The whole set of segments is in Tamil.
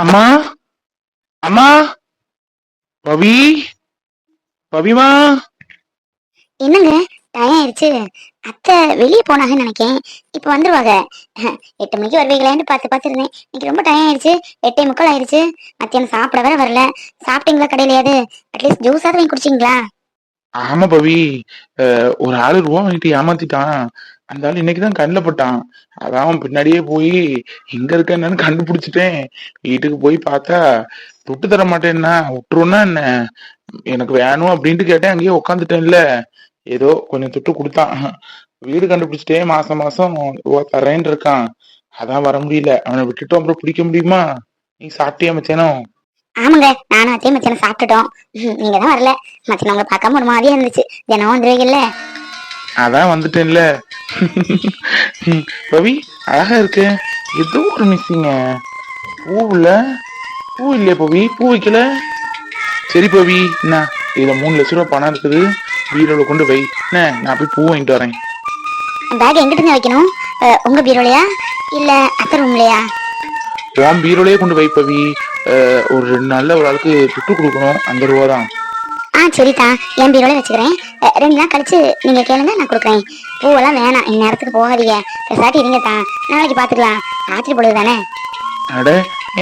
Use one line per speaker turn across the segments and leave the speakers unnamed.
அம்மா? அம்மா? பவி? பவிமா?
என்னங்க? டயம் ஆயிடுச்சு அத்தை வெளியே போனாங்கன்னு நினைக்கேன். இப்போ வந்துருவாங்க. எட்டு மணிக்கு வருவீங்களான்னு பார்த்து பார்த்துருந்தேன். இன்னைக்கு ரொம்ப டயம் ஆயிடுச்சு எட்டே முக்கால் ஆயிடுச்சு மத்தியானம் சாப்பிட வேற வரல. சாப்பிட்டீங்களா கடையிலையாவது? அட்லீஸ்ட் ஜூஸாவது வாங்கி குடிச்சிங்களா?
ஆமா பவி. ஒரு ஆளு ரூபா வாங்கிட்டு ஏமாத்திட்டான். அந்த ஆள் இன்னைக்குதான் கண்ணில் பட்டான். அதான் அவன் பின்னாடியே போய் எங்க இருக்க என்னன்னு கண்டுபிடிச்சிட்டேன். வீட்டுக்கு போய் பார்த்தா தொட்டு தர மாட்டேன்னா விட்டுருன்னா என்ன? எனக்கு வேணும் அப்படின்ட்டு கேட்டேன் அங்கேயே உட்காந்துட்டேன்ல ஏதோ கொஞ்சம் துட்டு கொடுத்தான். வீடு கண்டுபிடிச்சிட்டே மாசம் மாசம் தரேன் இருக்கான். அதான் வர முடியல. அவனை விட்டுட்டோம் அப்புறம் பிடிக்க முடியுமா? நீ சாப்பிட்டியா மச்சேனோ?
ஆமாங்க நானும் அத்தையும் மத்தியானம் சாப்பிட்டுட்டோம். நீங்க தான் வரல. மத்தியானம் உங்களை பார்க்காம ஒரு மாதிரியா இருந்துச்சு. தினம் வந்துருவீங்கல்ல.
அதான் வந்துட்டேன்ல. ரவி அழகா இருக்கு. ஏதோ ஒரு மிஸ்ஸிங்க பூவுல பூ இல்லையா பவி பூ வைக்கல? சரி பவி என்ன? இதுல மூணு லட்ச ரூபா பணம் இருக்குது. வீரோட கொண்டு வை. என்ன? நான் போய் பூ வாங்கிட்டு வரேன்.
பேக் எங்கிட்டுங்க வைக்கணும்? உங்க பீரோலையா? இல்ல அத்தை ரூம்லையா?
உன் பீரோலயே கொண்டு வை பவி. ஒரு ரெண்டு நாள்ல ஒரு ஆளுக்கு துட்டு கொடுக்கணும். அந்த ரூபா தான்.
ஆ சரிதா. என் பீரோல வச்சுக்கிறேன். ரெண்டு நாள் கழிச்சு நீங்க கேளுங்க நான் கொடுக்குறேன். பூவெல்லாம் வேணாம் இந்நேரத்துக்கு போகாதீங்க. பெருசாட்டி இருங்க தான் நாளைக்கு பார்த்துக்கலாம் ராத்திரி பொழுது தானே?
அட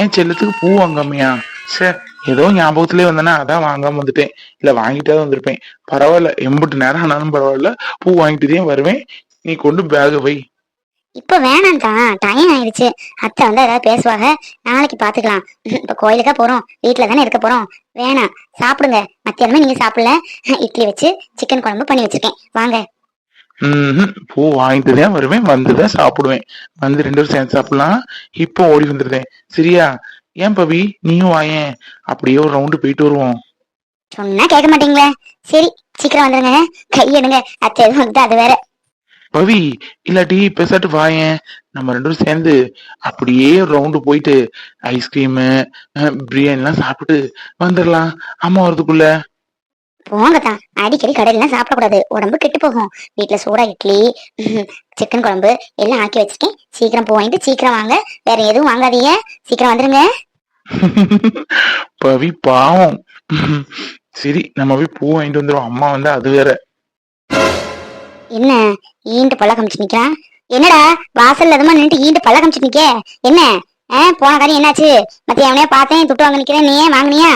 என் செல்லத்துக்கு பூ வாங்காமையா? சே ஏதோ ஞாபகத்திலே வந்தேன்னா அதான் வாங்காம வந்துட்டேன். இல்லை வாங்கிட்டே வந்திருப்பேன். பரவாயில்ல எம்பிட்டு நேரம் ஆனாலும் பரவாயில்ல. பூ வாங்கிட்டு தான் வருவேன். நீ கொண்டு பேக வை.
இப்ப வேணாம் தான் டைம் ஆயிடுச்சு. அத்தை வந்து ஏதாவது பேசுவாங்க. நாளைக்கு பாத்துக்கலாம். ம், இப்ப கோயிலுக்கா போறோம். வீட்டுல தானே இருக்க போறோம். வேணாம். சாப்பிடுங்க. மத்தியானமே நீங்க சாப்பிடல. இட்லி வச்சு சிக்கன் குழம்பு பண்ணி வச்சிருக்கேன். வாங்க.
பூ வாங்கிட்டு தான் வருவேன். வந்துதான் சாப்பிடுவேன். வந்து ரெண்டு பேரும் சேர்ந்து சாப்பிடலாம். இப்போ ஓடி வந்துருந்தேன் சரியா? ஏன் பவி? நீயும் வாயேன் அப்படியே ஒரு ரவுண்டு போயிட்டு வருவோம்.
சொன்னா கேட்க மாட்டீங்களே. சரி சீக்கிரம் வந்துருங்க. கை எடுங்க அத்தை எதுவும் வந்து அது வேற
பவி இல்லாட்டி பெசாட்டு வாயேன். நம்ம ரெண்டு பேரும் சேர்ந்து அப்படியே ரவுண்டு போயிட்டு ஐஸ்கிரீமு பிரியாணி எல்லாம் சாப்பிட்டு வந்துடலாம் அம்மா வரதுக்குள்ள
போங்க தான் அடிக்கடி கடையிலாம் சாப்பிடக்கூடாது. உடம்பு கெட்டு போகும். வீட்டுல சூடா இட்லி சிக்கன் குழம்பு எல்லாம் ஆக்கி வச்சிருக்கேன் சீக்கிரம் போயிட்டு சீக்கிரம் வாங்க. வேற எதுவும் வாங்காதீங்க. சீக்கிரம் வந்துருங்க.
பவி பாவம். சரி நம்ம போய் பூ வாங்கிட்டு வந்துடும் அம்மா வந்து அது வேற.
என்ன? ஈண்டு பல்ல கமிச்சு நிக்கிறான் என்னடா? வாசல்ல அதுமா நின்று ஈண்டு பல்ல கமிச்சு நிக்க? என்ன? ஆஹ் போன காரியம் என்னாச்சு? மத்திய அவனையா பார்த்தேன் துட்டு வாங்க நிக்கிறேன். நீ ஏன் வாங்கினியா?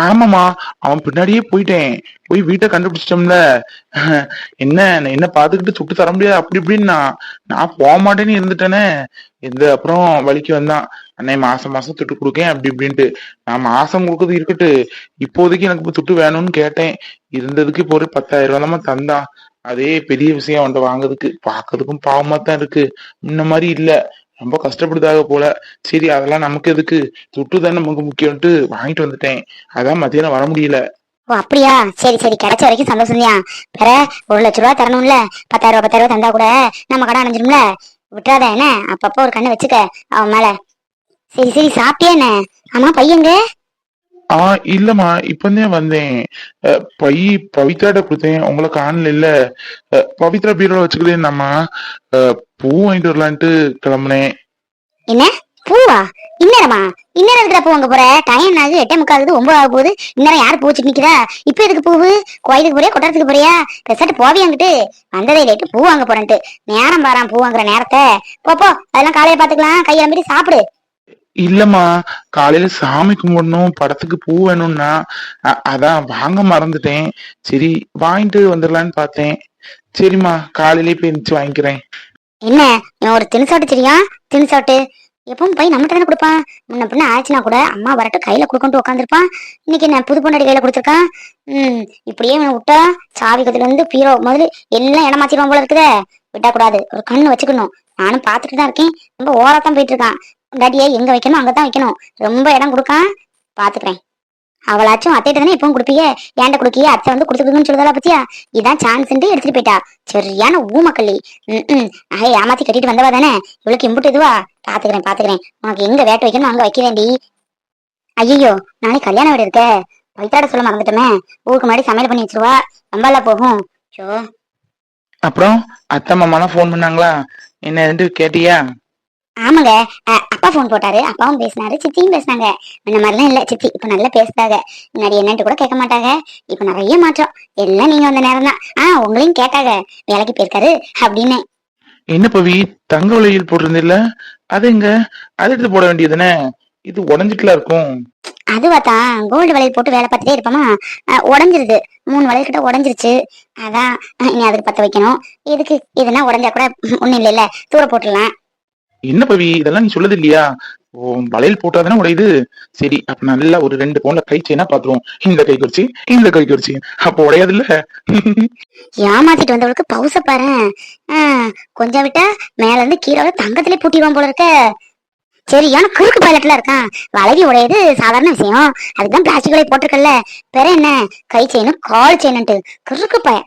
ஆமாமா அவன் பின்னாடியே போயிட்டேன். போய் வீட்டை கண்டுபிடிச்சிட்டோம்ல. என்ன என்ன பாத்துக்கிட்டு சுட்டு தர முடியாது அப்படி இப்படின்னா. நான் போக மாட்டேன்னு இருந்துட்டேனே. இந்த அப்புறம் வலிக்கு வந்தான். அண்ணே மாசம் மாசம் துட்டு கொடுக்கேன் அப்படி இப்படின்ட்டு. நான் மாசம் கொடுக்கறது இருக்கட்டு. இப்போதைக்கு எனக்கு இப்ப துட்டு வேணும்னு கேட்டேன். இருந்ததுக்கு இப்போ ஒரு பத்தாயிரம் ரூபாய் தான் தந்தான். அதே பெரிய விஷயம் அவன்கிட்ட வாங்குறதுக்கு. பாக்குறதுக்கும் பாவமா தான் இருக்கு. முன்ன மாதிரி இல்லை. ரொம்ப கஷ்டப்படுதாக போல. சரி அதெல்லாம் நமக்கு எதுக்கு? துட்டு தான் நமக்கு முக்கியம்ட்டு வாங்கிட்டு வந்துட்டேன். அதான் மத்தியானம் வர முடியல.
ஓ அப்படியா? சரி சரி. கிடைச்ச வரைக்கும் சந்தோஷம் தான் வேற ஒரு லட்ச ரூபா தரணும்ல. பத்தாயிரம் ரூபாய் பத்தாயிரம் ரூபா தந்தா கூட நம்ம கடை அணைஞ்சிரும்ல. விட்டுறாத என்ன? அப்பப்போ ஒரு கண்ணை வச்சுக்க. அவன் மேல. சரி சரி. சாப்பிட்டியா என்ன? ஆமா பையங்க
ஆ இல்லம்மா இப்பதான் வந்தேன். அஹ், பை பவித்ராட்ட கொடுத்தேன். உங்களை காணல இல்ல அஹ், பவித்ரா பீரோல வச்சுக்கிறேன் பூ வாங்கிட்டு வரலான்ட்டு கிளம்புனேன்.
என்ன? பூவா? இன்னரமா? இந்நேரம் பூ வாங்க போற? டைம் ஆகுது எட்டே முக்காகுது ஒன்பது ஆக போகுது இன்னரம் யார் பூ வச்சுட்டு நிக்கிறா இப்ப எதுக்கு பூவு? கோயிலுக்கு போறியா? கொட்டாரத்துக்கு போறியா? பெருசாட்டு அங்கிட்டு? வந்ததே லேட்டு பூ வாங்க போறேன்ட்டு. நேரம் பாறான் பூ வாங்குற நேரத்தை. போ போ அதெல்லாம் காலையில பாத்துக்கலாம் கையில மீறி சாப்பிடு.
இல்லம்மா காலையில சாமி கும்பிடணும் படத்துக்கு பூ வேணும்னா அதான் வாங்க மறந்துட்டேன். சரி வாங்கிட்டு வந்துடலான்னு பார்த்தேன். சரிம்மா காலையிலே போய் இருந்துச்சு வாங்கிக்கிறேன்.
என்ன இவன் ஒரு தினுசாட்டு சரியா தினுசாட்டு எப்பவும் போய் நம்மகிட்ட தானே கொடுப்பான். முன்ன பின்ன ஆச்சுன்னா கூட அம்மா வரட்டும் கையில கொடுக்கணும் உட்காந்துருப்பான் இன்னைக்கு என்ன புது பொண்டாடி கையில கொடுத்துருக்கான்? ம் இப்படியே இவனை விட்டா சாவி கத்துல இருந்து பீரோ முதல்ல எல்லாம் இடமாச்சிருவான் போல இருக்குதே. விட்டா கூடாது. ஒரு கண்ணு வச்சுக்கணும். நானும் பாத்துட்டு தான் இருக்கேன். ரொம்ப ஓரத்தான் போயிட்டு இருக்கான். டாடியை எங்க வைக்கணும் அங்கதான் வைக்கணும். ரொம்ப இடம் கொடுக்கான் பாத்துக்கிறேன். அவளாச்சும் அத்தைட்ட தானே எப்பவும் கொடுப்பியே? ஏன்ட கொடுக்கிய? அத்தை வந்து கொடுத்துருக்குன்னு சொல்லுதா பத்தியா? இதான் சான்ஸ் எடுத்துட்டு போயிட்டா. சரியான ஊமக்கள்ளி. ம் ம். ஏமாத்தி கட்டிட்டு வந்தவா தானே? இவளுக்கு இம்புட்டு இதுவா? பாத்துக்கிறேன் பாத்துக்கிறேன். உனக்கு எங்க வேட்டை வைக்கணும் அங்க வைக்க வேண்டி ஐயோ நாளைக்கு கல்யாண வீடு இருக்க. பவித்ராட சொல்ல மறந்துட்டோமே. ஊருக்கு முன்னாடி சமையல் பண்ணி வச்சிருவா. நம்பல போகும். ஷோ
அப்புறம் அத்தை மாமாலாம் ஃபோன் பண்ணாங்களா? என்ன கேட்டியா?
ஆமாங்க. அப்பா ஃபோன் போட்டாரு. அப்பாவும் பேசினாரு. சித்தியும் பேசினாங்க. இந்த மாதிரிலாம் இல்ல. சித்தி இப்ப நல்லா பேசுறாங்க. முன்னாடி என்னன்ட்டு கூட கேட்க மாட்டாங்க. இப்ப நிறைய மாற்றம். எல்லாம் நீங்க வந்த நேரம் தான். ஆஹ் உங்களையும் கேட்டாங்க. வேலைக்கு போயிருக்காரு அப்படின்னு.
என்ன பவி? தங்க வளையல் போட்டிருந்தில்ல அது எங்க? அதை எடுத்து போட வேண்டியதுதானே? இது உடஞ்சிட்டுல இருக்கும்.
அதுவா தான். கோல்டு வளையல் போட்டு வேலை பார்த்துட்டே இருப்போமா? உடைஞ்சிருது. மூணு வளையல் கிட்ட உடைஞ்சிருச்சு. அதான் இனி அதுக்கு பத்த வைக்கணும். எதுக்கு? இதுனா உடைஞ்சா கூட ஒண்ணும் இல்லைல்ல. தூர போட்டுடலாம்.
என்ன பவி? இதெல்லாம் நீ சொல்லது இல்லையா? ஓ வளையல் போட்டாதானே உடையுது. சரி அப்ப நல்லா ஒரு ரெண்டு பவுன்ல கை செயினா பாத்துருவோம். இந்த கை குறிச்சி இந்த கை குறிச்சி அப்ப உடையாது இல்ல?
ஏமாத்திட்டு வந்தவளுக்கு பவுச பாரு. கொஞ்சம் விட்டா மேல இருந்து கீழே தங்கத்திலே பூட்டிடுவான் போல இருக்க. சரியான குறுக்கு பைலட்ல இருக்கான்? வளைவி உடையது சாதாரண விஷயம். அதுதான் பிளாஸ்டிக் வலை போட்டிருக்கல பிற என்ன? கை செயினும் கால் செயினுட்டு குறுக்கு பய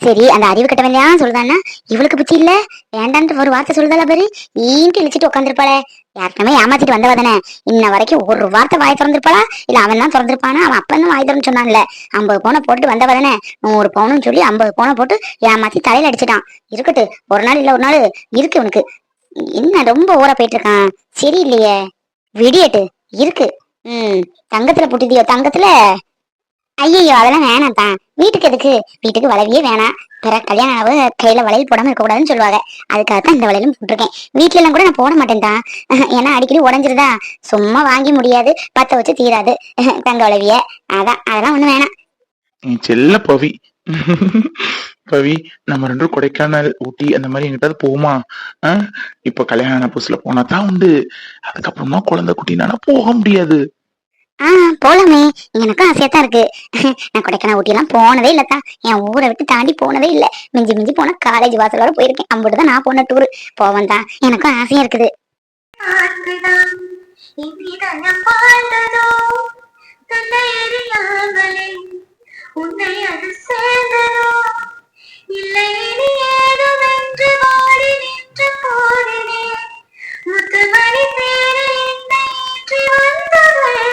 சரி அந்த அறிவு கட்டவன் ஏன் சொல்லுதான்னா இவளுக்கு புத்தி இல்ல. வேண்டான்ட்டு ஒரு வார்த்தை சொல்லுதால பாரு. ஈன்ட்டு இழிச்சிட்டு உட்காந்துருப்பாளே யாருக்குமே ஏமாத்திட்டு வந்தவ தானே. இன்ன வரைக்கும் ஒரு வார்த்தை வாய் திறந்திருப்பாளா? இல்ல அவன் தான் திறந்திருப்பானா? அவன் அப்பன்னு வாய் திறந்து சொன்னான்ல. ஐம்பது பவுனை போட்டுட்டு வந்தவ தானே. நூறு பவுனும் சொல்லி ஐம்பது பவுனை போட்டு ஏமாத்தி தலையில அடிச்சிட்டான். இருக்கட்டு ஒரு நாள் இல்ல ஒரு நாள் இருக்கு உனக்கு என்ன ரொம்ப ஊற போயிட்டு இருக்கான் சரி இல்லையே விடியட்டு. இருக்கு. ம். தங்கத்துல புட்டிதியோ? தங்கத்துல ஐயோ அதெல்லாம் வேணாம் தான் வீட்டுக்கு எதுக்கு? வீட்டுக்கு வளவியே வேணாம். பிற கல்யாணம் ஆனவு கையில வளையல் போடாம இருக்க கூடாதுன்னு சொல்லுவாங்க. அதுக்காக தான் இந்த வளையலும் போட்டிருக்கேன். வீட்டுல எல்லாம் கூட நான் போட மாட்டேன் தான் ஏன்னா அடிக்கடி உடஞ்சிருதா? சும்மா வாங்கி முடியாது. பத்த வச்சு தீராது. தங்க வளவிய. அதான் அதெல்லாம் ஒண்ணு வேணாம்.
செல்ல பவி. பவி நம்ம ரெண்டும் கொடைக்கானல் ஊட்டி அந்த மாதிரி எங்கிட்ட போகுமா இப்ப கல்யாண புதுசுல போனா தான் உண்டு. அதுக்கப்புறமா குழந்தை குட்டினானா போக முடியாது.
ஆ போலாமே. எனக்கும் ஆசையா தான் இருக்கு. நான் கொடைக்கானல் ஊட்டிலாம் போனதே போனதே தான் என் ஊரை விட்டு தாண்டி போனதே இல்லை. மிஞ்சி மிஞ்சி போனா காலேஜ் வாசல் வர போயிருக்கேன். அம்பிட்டு தான் நான் போன டூரு போவேன் தான். எனக்கும் ஆசையா இருக்குது.
உன்னை அது சேர்ந்ததோ? இல்லை முத்துமணி பேரில் என்னை ஏற்றி வந்தவளே.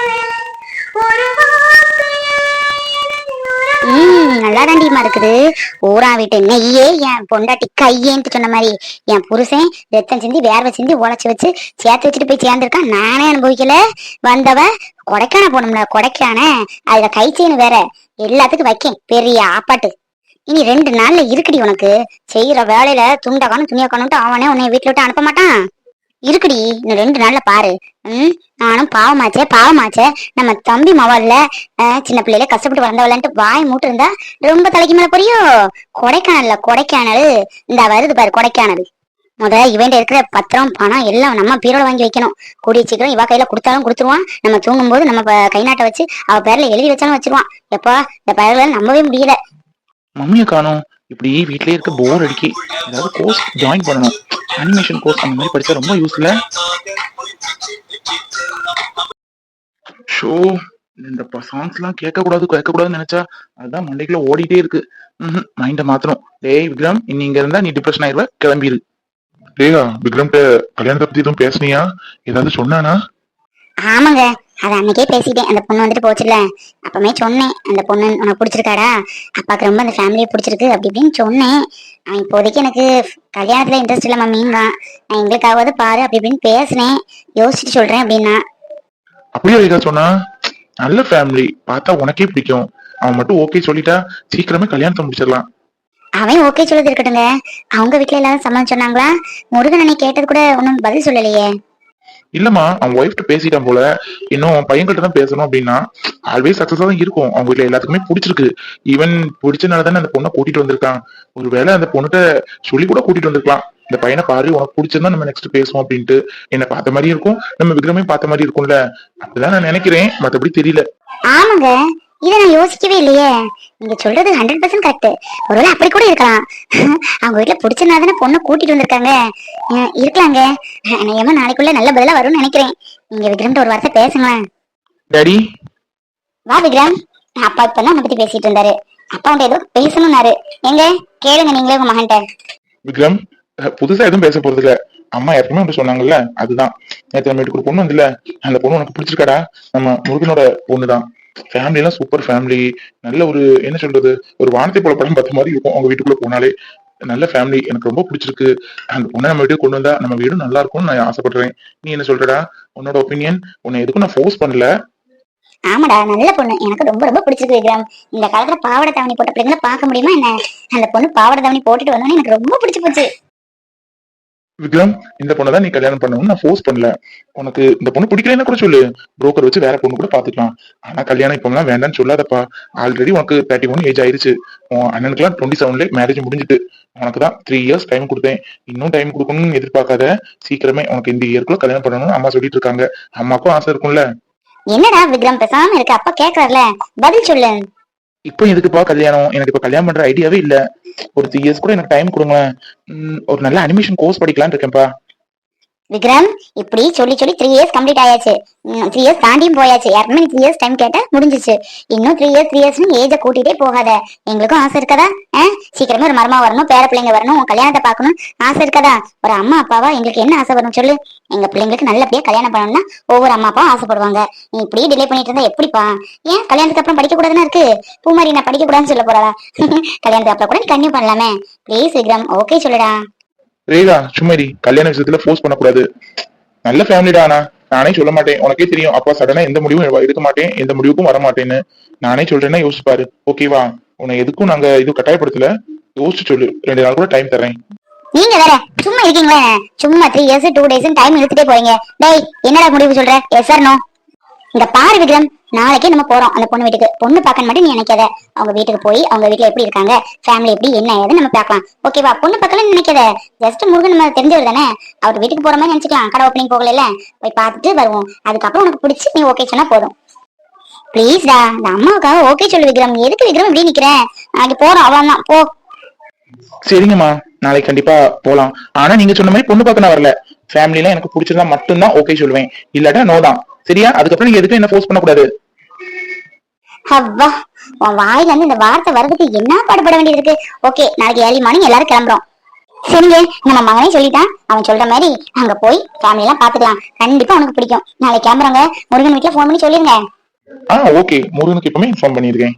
ம் நல்லா தாண்டிமா இருக்குது. ஊரா வீட்டு நெய்யே என் பொண்டாட்டி கையேன்ட்டு சொன்ன மாதிரி. என் புருஷன் ரத்தம் சிந்தி வேர்வை சிந்தி உழைச்சி வச்சு சேர்த்து வச்சுட்டு போய் சேர்ந்துருக்கான். நானே அனுபவிக்கல. வந்தவ கொடைக்கான போனோம்ல கொடைக்கான அதுல கை செயின் வேற. எல்லாத்துக்கும் வைக்கேன். பெரிய ஆப்பாட்டு. இனி ரெண்டு நாள்ல இருக்குடி உனக்கு. செய்யற வேலையில துண்டை காணும் துணியை காணும்ட்டு அவனே உன்னை வீட்டுல விட்டு அனுப்ப மாட்டான். இருக்குடி இன்னும் ரெண்டு நாள்ல பாரு. ம் நானும் பாவமாச்சே பாவமாச்சே. நம்ம தம்பி மவல்ல சின்ன பிள்ளையில கஷ்டப்பட்டு வளர்ந்தவளன்ட்டு வாய் மூட்டு இருந்தா ரொம்ப தலைக்கு மேல புரியும். கொடைக்கானல்ல கொடைக்கானல். இந்த வருது பாரு கொடைக்கானல். முத இவன்ட இருக்கிற பத்திரம் பணம் எல்லாம் நம்ம பீரோட வாங்கி வைக்கணும். கூடிய சீக்கிரம் இவ கையில கொடுத்தாலும் கொடுத்துருவான். நம்ம தூங்கும் போது நம்ம கை நாட்டை வச்சு அவ பேர்ல எழுதி வச்சாலும் வச்சிருவான். எப்பா இந்த பயல்களை நம்பவே முடியல.
மம்மியை காணும். இப்படி வீட்லயே இருக்க போர் அடிக்கி. ஏதாவது கோர்ஸ் ஜாயின் பண்ணணும். அனிமேஷன் கோர்ஸ் அந்த மாதிரி படிச்சா ரொம்ப யூஸ்ல ஷோ இந்த சாங்ஸ் எல்லாம் கேட்க கூடாது கேட்க கூடாதுன்னு நினைச்சா அதுதான் மண்டைக்குள்ள ஓடிட்டே இருக்கு. மைண்ட மாத்தணும். டேய் விக்ரம் நீ இங்க இருந்தா நீ டிப்ரெஷன் ஆயிருவ கிளம்பிரு.
டேயா விக்ரம்கிட்ட கல்யாணத்தை பத்தி எதுவும் பேசுனியா? ஏதாவது சொன்னானா?
ஆமாங்க. அது அன்னைக்கே பேசிட்டேன். அந்த பொண்ணு வந்துட்டு போச்சுல அப்பமே சொன்னேன். அந்த பொண்ணு உனக்கு பிடிச்சிருக்காடா? அப்பாவுக்கு ரொம்ப அந்த ஃபேமிலியை பிடிச்சிருக்கு. அப்படி இப்படின்னு சொன்னேன். அவன் இப்போதைக்கு எனக்கு கல்யாணத்துல இன்ட்ரெஸ்ட் இல்ல மம்மிங்கான் நான் எங்களுக்காவது பாரு அப்படி இப்படின்னு பேசினேன். யோசிச்சுட்டு சொல்றேன் அப்படின்னா.
அப்படியே ஏதா சொன்னா நல்ல ஃபேமிலி பார்த்தா உனக்கே பிடிக்கும். அவன் மட்டும் ஓகே சொல்லிட்டா சீக்கிரமே கல்யாணத்தை முடிச்சிடலாம்.
அவன் ஓகே சொல்லுது இருக்கட்டுங்க அவங்க வீட்ல எல்லாரும் சம்மதம் சொன்னாங்களா? முருகன் அன்னை கேட்டது கூட ஒன்றும் பதில் சொல்லலையே.
இல்லம்மா அவன் ஒய்ஃப்ட்ட பேசிட்டான் போல. இன்னும் பையன்கிட்ட தான் பேசணும் அப்படின்னா ஆல்வேஸ் சக்சஸா தான் இருக்கும். அவங்க வீட்ல எல்லாத்துக்குமே பிடிச்சிருக்கு. ஈவன் பிடிச்சனால தானே அந்த பொண்ணை கூட்டிட்டு வந்திருக்கான். ஒருவேளை அந்த பொண்ணுகிட்ட சொல்லி கூட கூட்டிட்டு வந்திருக்கலாம். இந்த பையனை பாரு உனக்கு பிடிச்சிருந்தா நம்ம நெக்ஸ்ட் பேசுவோம் அப்படின்ட்டு. என்ன பார்த்த மாதிரி இருக்கும். நம்ம விக்ரமே பார்த்த மாதிரி இருக்கும்ல. அப்படிதான் நான் நினைக்கிறேன். மத்தபடி தெரியல.
ஆமாங்க. இதை நான் யோசிக்கவே இல்லையே. நீங்க சொல்றது ஹண்ட்ரட் பர்சன்ட் கரெக்ட் ஒருவேளை அப்படி கூட இருக்கலாம். அவங்க வீட்டுல பிடிச்சனா தானே பொண்ணை கூட்டிட்டு வந்திருக்காங்க. இருக்கலாங்க. ஏமா நாளைக்குள்ள நல்ல பதிலா வரும்னு நினைக்கிறேன். நீங்க விக்ரம்ட்ட ஒரு வார்த்தை பேசுங்களேன்.
டாடி
வா விக்ரம். அப்பா இப்ப தான் பத்தி பேசிட்டு இருந்தாரு. அப்பா உண்ட ஏதோ பேசணும்னாரு. எங்க? கேளுங்க நீங்களே உங்க மகன்கிட்ட.
விக்ரம் புதுசா எதுவும் பேச போறது இல்ல அம்மா எப்பவுமே அப்படி சொன்னாங்கல்ல அதுதான். நேற்று நம்ம வீட்டுக்கு ஒரு பொண்ணு வந்துல அந்த பொண்ணு உனக்கு பிடிச்சிருக்காடா? நம்ம முருகனோட பொண்ணு தான் ஃபேமிலி எல்லாம் சூப்பர் ஃபேமிலி நல்ல ஒரு என்ன சொல்றது ஒரு வானத்தை போல படம் பார்த்த மாதிரி இருக்கும். அவங்க வீட்டுக்குள்ள போனாலே
நல்ல ஃபேமிலி எனக்கு ரொம்ப பிடிச்சிருக்கு. அந்த பொண்ணை நம்ம வீட்டுக்கு கொண்டு வந்தா நம்ம வீடும் நல்லா இருக்கும்னு நான் ஆசைப்படுறேன். நீ என்ன சொல்றடா? உன்னோட ஒப்பீனியன் உன்னை எதுக்கும் நான் ஃபோர்ஸ் பண்ணல.
ஆமாடா நல்ல பொண்ணு. எனக்கு ரொம்ப ரொம்ப பிடிச்சிருக்கு விக்ரம். இந்த காலத்துல பாவட தாவணி போட்ட பிள்ளைங்களை பார்க்க முடியுமா என்ன? அந்த பொண்ணு பாவட தாவணி போட்டுட்டு வந்தோன்னே எனக்கு ரொம்ப பிடிச்சி போச்சு.
விக்ரம் இந்த பொண்ணை தான் நீ கல்யாணம் பண்ணணும்னு நான் ஃபோர்ஸ் பண்ணல. உனக்கு இந்த பொண்ணு பிடிக்கலன்னா கூட சொல்லு. புரோக்கர் வச்சு வேற பொண்ணு கூட பாத்துக்கலாம் ஆனா கல்யாணம் இப்பெல்லாம் வேண்டாம்னு சொல்லாதப்பா. ஆல்ரெடி உனக்கு தேர்ட்டி ஒன் ஏஜ் ஆயிருச்சு. உன் அண்ணனுக்குலாம் டுவெண்ட்டி செவன்ல மேரேஜ் முடிஞ்சிட்டு. உனக்கு தான் த்ரீ இயர்ஸ் டைம் கொடுத்தேன். இன்னும் டைம் கொடுக்கணும்னு எதிர்பார்க்காத. சீக்கிரமே உனக்கு இந்த இயர்க்குள்ள கல்யாணம் பண்ணணும்னு அம்மா சொல்லிட்டு இருக்காங்க. அம்மாக்கும் ஆசை இருக்கும்ல.
என்னடா விக்ரம் பேசாம இருக்க அப்பா கேக்குறாருல. பதில் சொல்லு.
இப்போ எதுக்குப்பா கல்யாணம்? எனக்கு இப்போ கல்யாணம் பண்ற ஐடியாவே இல்ல. ஒரு த்ரீ இயர்ஸ் கூட எனக்கு டைம் கொடுங்க ஒரு நல்ல அனிமேஷன் கோர்ஸ் படிக்கலான்னு இருக்கேன்ப்பா
விக்ரம் இப்படி சொல்லி சொல்லி த்ரீ இயர்ஸ் கம்ப்ளீட் ஆயாச்சு. த்ரீ இயர்ஸ் தாண்டியும் போயாச்சு. யாருமே த்ரீ இயர்ஸ் டைம் கேட்டா முடிஞ்சிச்சு. இன்னும் த்ரீ இயர்ஸ் த்ரீ இயர்ஸ்னு ஏஜை கூட்டிட்டே போகாத. எங்களுக்கும் ஆசை இருக்கதா? ஆ? சீக்கிரமே ஒரு மரமா வரணும் பேர பிள்ளைங்க வரணும் உன் கல்யாணத்தை பார்க்கணும். ஆசை இருக்கதா? ஒரு அம்மா அப்பாவா? எங்களுக்கு என்ன ஆசை வரும் சொல்லு. எங்க பிள்ளைங்களுக்கு நல்லபடியா கல்யாணம் பண்ணணும்னா ஒவ்வொரு அம்மா அப்பாவும் ஆசைப்படுவாங்க. நீ இப்படியே டிலே பண்ணிட்டு இருந்தா எப்படிப்பா? ஏன் கல்யாணத்துக்கு அப்புறம் படிக்க கூடாதுன்னு இருக்கு? பூமாரி நான் படிக்க கூடாதுன்னு சொல்ல போறாளா? கல்யாணத்துக்கு அப்புறம் கூட நீ கன்னியூ பண்ணலாமே. ப்ளீஸ் விக்ரம் ஓகே சொல்லுடா.
ரேகா சும்மாடி கல்யாண விஷயத்துல ஃபோர்ஸ் பண்ணக்கூடாது. நல்ல ஃபேமிலிடா ஆனா நானே சொல்ல மாட்டேன். உனக்கே தெரியும். அப்பா சடனா எந்த முடிவும் எடுக்க மாட்டேன். எந்த முடிவுக்கும் வர மாட்டேன்னு. நானே சொல்றேன்னா யோசிப்பாரு. பாரு ஓகேவா உன்னை எதுக்கும் நாங்க இது கட்டாயப்படுத்தல. யோசிச்சு சொல்லு. ரெண்டு நாள் கூட டைம் தரேன்
நீங்க வேற சும்மா இருக்கீங்களே. சும்மா three years two days time இழுத்துட்டே போறீங்க. டேய் என்னடா முடிவு சொல்ற? எஸ் ஆர் நோ இந்த பாரு விக்ரம். நாளைக்கே நம்ம போறோம் அந்த பொண்ணு வீட்டுக்கு. பொண்ணு பார்க்க மட்டும் நீ நினைக்காத. அவங்க வீட்டுக்கு போய் அவங்க வீட்டுல எப்படி இருக்காங்க? ஃபேமிலி எப்படி என்ன ஏதுன்னு நம்ம பார்க்கலாம். ஓகேவா பொண்ணு பார்க்கலாம் நினைக்காத. ஜஸ்ட் முருகன் நம்ம தெரிஞ்சவர் தானே? அவர் வீட்டுக்கு போற மாதிரி நினைச்சுக்கலாம். கடை ஓப்பனிங் போகல போய் பார்த்துட்டு வருவோம். அதுக்கப்புறம் உனக்கு பிடிச்சி நீ ஓகே சொன்னா போதும். ப்ளீஸ்டா இந்த அம்மாவுக்காக ஓகே சொல்லு விக்ரம். எதுக்கு விக்ரம் இப்படி நிக்கிறேன் நாளைக்கு போறோம். அவ்வளவுதான். போ.
சரிங்கம்மா. நாளைக்கு கண்டிப்பா போலாம். ஆனா நீங்க சொன்ன மாதிரி பொண்ணு பார்க்க நான் வரல. ஃபேமிலில எனக்கு பிடிச்சிருந்தா மட்டும்தான் ஓகே சொல்லுவேன். இல்லாட்டா நோ தான். சரியா? அதுக்கப்புறம் நீங்க எதுக்கும் என்ன ஃபோர்ஸ் பண்ணக்கூடாது?
அப்பா உன் வாயில இருந்து இந்த வார்த்தை வர்றதுக்கு என்ன பாடுபட வேண்டியது இருக்கு? ஓகே நாளைக்கு ஏர்லி மார்னிங் எல்லாரும் கிளம்புறோம். சரிங்க நம்ம மகனே சொல்லிட்டான். அவன் சொல்ற மாதிரி அங்க போய் ஃபேமிலி எல்லாம் பாத்துக்கலாம் கண்டிப்பா உனக்கு பிடிக்கும். நாளைக்கு கிளம்புறாங்க. முருகன் வீட்டுல ஃபோன் பண்ணி சொல்லிருங்க.
ஆ ஓகே முருகனுக்கு இப்பவுமே இன்ஃபார்ம் பண்ணிருக்கேன்.